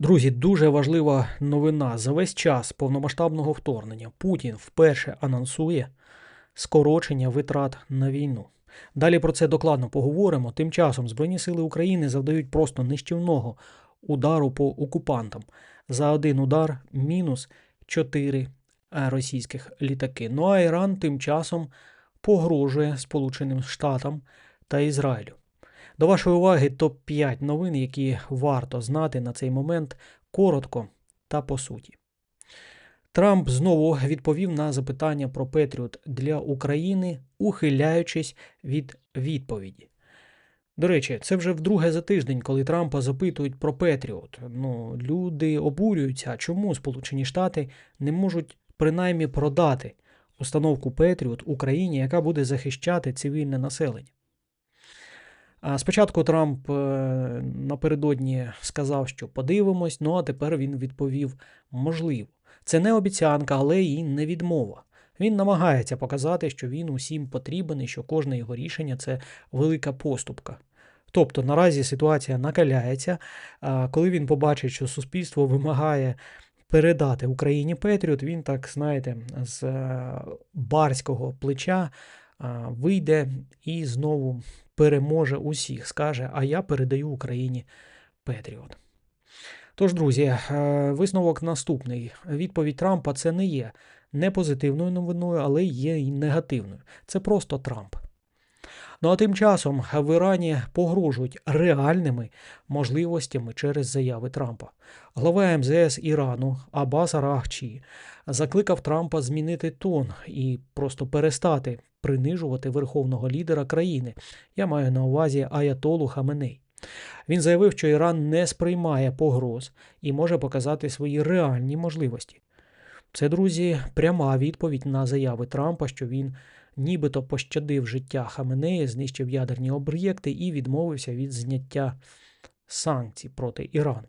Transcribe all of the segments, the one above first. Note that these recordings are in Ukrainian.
Друзі, дуже важлива новина. За весь час повномасштабного вторгнення Путін вперше анонсує скорочення витрат на війну. Далі про це докладно поговоримо. Тим часом Збройні сили України завдають просто нищівного удару по окупантам. За один удар мінус 4 російських літаки. Ну а Іран тим часом погрожує Сполученим Штатам та Ізраїлю. До вашої уваги топ-5 новин, які варто знати на цей момент коротко та по суті. Трамп знову відповів на запитання про Петріот для України, ухиляючись від відповіді. До речі, це вже вдруге за тиждень, коли Трампа запитують про Петріот. Ну, люди обурюються, чому Сполучені Штати не можуть принаймні продати установку Петріот Україні, яка буде захищати цивільне населення. Спочатку Трамп е, напередодні сказав, що подивимось, ну а тепер він відповів: можливо. Це не обіцянка, але і не відмова. Він намагається показати, що він усім потрібен і що кожне його рішення це велика поступка. Тобто наразі ситуація накаляється, коли він побачить, що суспільство вимагає передати Україні Петріот, він так, знаєте, з е, барського плеча вийде і знову переможе усіх, скаже, а я передаю Україні Петріот. Тож, друзі, е, висновок наступний. Відповідь Трампа це не є не позитивною новиною, але є й негативною. Це просто Трамп. Ну а тим часом в Ірані погрожують реальними можливостями через заяви Трампа. Глава МЗС Ірану Абас Арахчі закликав Трампа змінити тон і просто перестати принижувати верховного лідера країни. Я маю на увазі Аятолу Хаменей. Він заявив, що Іран не сприймає погроз і може показати свої реальні можливості. Це, друзі, пряма відповідь на заяви Трампа, що він нібито пощадив життя Хаменеї, знищив ядерні об'єкти і відмовився від зняття санкцій проти Ірану.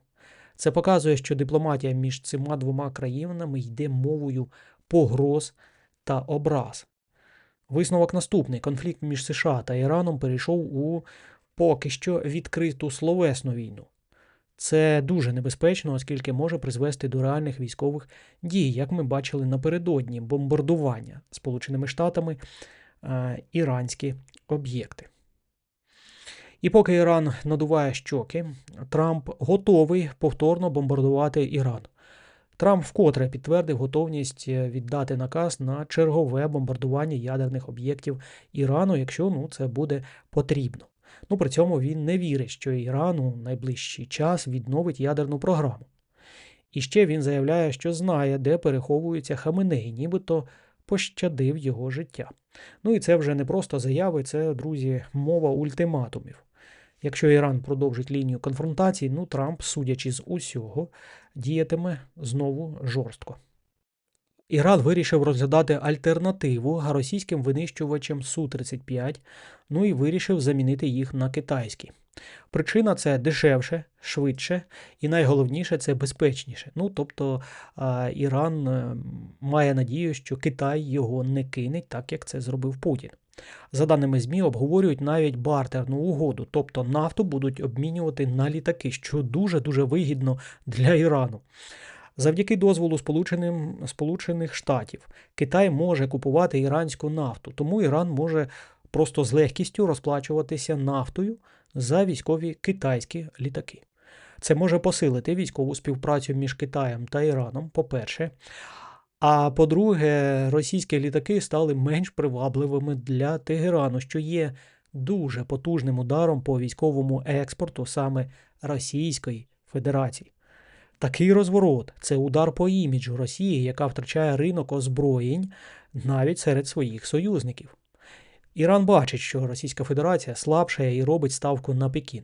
Це показує, що дипломатія між цими двома країнами йде мовою погроз та образ. Висновок наступний: конфлікт між США та Іраном перейшов у поки що відкриту словесну війну. Це дуже небезпечно, оскільки може призвести до реальних військових дій, як ми бачили напередодні бомбардування Сполученими Штатами е, іранські об'єкти. І поки Іран надуває щоки, Трамп готовий повторно бомбардувати Іран. Трамп вкотре підтвердив готовність е, віддати наказ на чергове бомбардування ядерних об'єктів Ірану, якщо ну, це буде потрібно. Ну при цьому він не вірить, що Іран у найближчий час відновить ядерну програму. І ще він заявляє, що знає, де переховується Хаменей, нібито пощадив його життя. Ну і це вже не просто заяви, це, друзі, мова ультиматумів. Якщо Іран продовжить лінію конфронтації, ну Трамп, судячи з усього, діятиме знову жорстко. Іран вирішив розглядати альтернативу російським винищувачам Су-35, ну і вирішив замінити їх на китайські. Причина це дешевше, швидше і найголовніше це безпечніше. Ну тобто Іран е, має надію, що Китай його не кинеть, так як це зробив Путін. За даними ЗМІ, обговорюють навіть бартерну угоду, тобто нафту будуть обмінювати на літаки, що дуже-дуже вигідно для Ірану. Завдяки дозволу Сполученим, Сполучених Штатів Китай може купувати іранську нафту, тому Іран може просто з легкістю розплачуватися нафтою за військові китайські літаки. Це може посилити військову співпрацю між Китаєм та Іраном, по-перше. А по-друге, російські літаки стали менш привабливими для Тегерану, що є дуже потужним ударом по військовому експорту саме Російської Федерації. Такий розворот це удар по іміджу Росії, яка втрачає ринок озброєнь навіть серед своїх союзників. Іран бачить, що Російська Федерація слабшає і робить ставку на Пекін.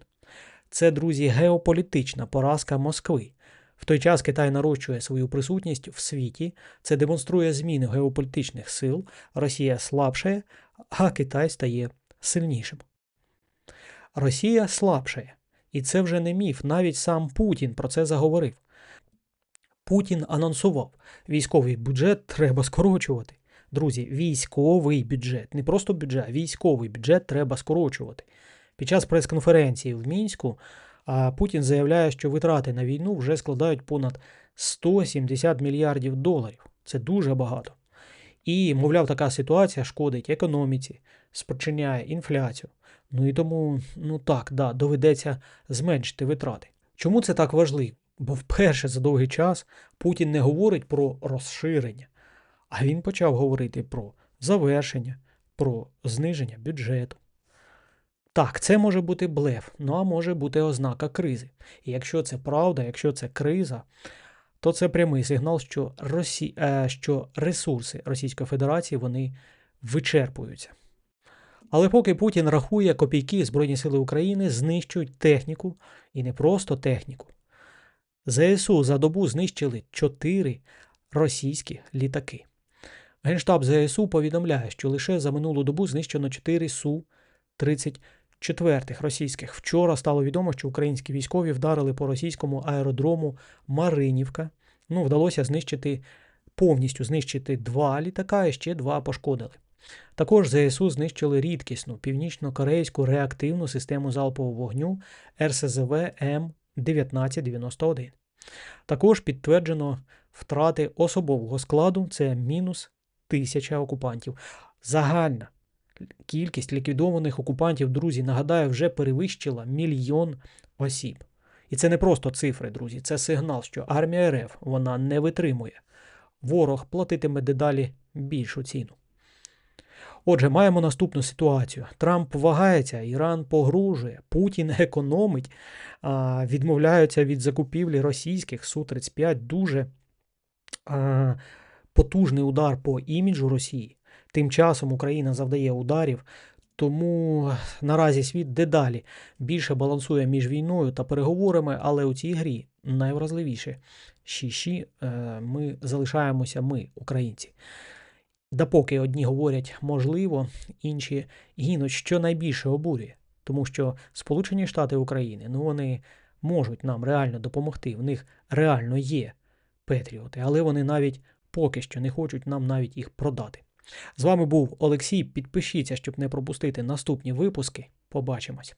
Це, друзі, геополітична поразка Москви. В той час Китай нарощує свою присутність в світі, це демонструє зміни геополітичних сил, Росія слабшає, а Китай стає сильнішим. Росія слабшає. І це вже не міф. Навіть сам Путін про це заговорив. Путін анонсував, військовий бюджет треба скорочувати. Друзі, військовий бюджет, не просто бюджет, а військовий бюджет треба скорочувати. Під час прес-конференції в Мінську Путін заявляє, що витрати на війну вже складають понад 170 мільярдів доларів. Це дуже багато. І, мовляв, така ситуація шкодить економіці, спричиняє інфляцію. Ну і тому, ну так, да, доведеться зменшити витрати. Чому це так важливо? Бо вперше за довгий час Путін не говорить про розширення, а він почав говорити про завершення, про зниження бюджету. Так, це може бути блеф, ну а може бути ознака кризи. І якщо це правда, якщо це криза, то це прямий сигнал, що, Росі... е, що ресурси Російської Федерації вони вичерпуються. Але поки Путін рахує копійки Збройні Сили України знищують техніку і не просто техніку. ЗСУ за добу знищили 4 російські літаки. Генштаб ЗСУ повідомляє, що лише за минулу добу знищено 4 Су-34 російських. Вчора стало відомо, що українські військові вдарили по російському аеродрому Маринівка. Ну, вдалося знищити повністю знищити два літака і ще два пошкодили. Також ЗСУ знищили рідкісну північно-корейську реактивну систему залпового вогню РСЗВ М1991. Також підтверджено втрати особового складу це мінус тисяча окупантів. Загальна кількість ліквідованих окупантів, друзі, нагадаю, вже перевищила мільйон осіб. І це не просто цифри, друзі, це сигнал, що армія РФ вона не витримує. Ворог платитиме дедалі більшу ціну. Отже, маємо наступну ситуацію. Трамп вагається, Іран погружує, Путін економить, відмовляються від закупівлі російських Су-35 дуже а, потужний удар по іміджу Росії. Тим часом Україна завдає ударів, тому наразі світ дедалі більше балансує між війною та переговорами, але у цій грі найвразливіше щі ми залишаємося ми, українці. Допоки одні говорять можливо, інші гинуть, що найбільше обурює, тому що Сполучені Штати України ну вони можуть нам реально допомогти. В них реально є Петріоти, але вони навіть поки що не хочуть нам навіть їх продати. З вами був Олексій. Підпишіться, щоб не пропустити наступні випуски. Побачимось.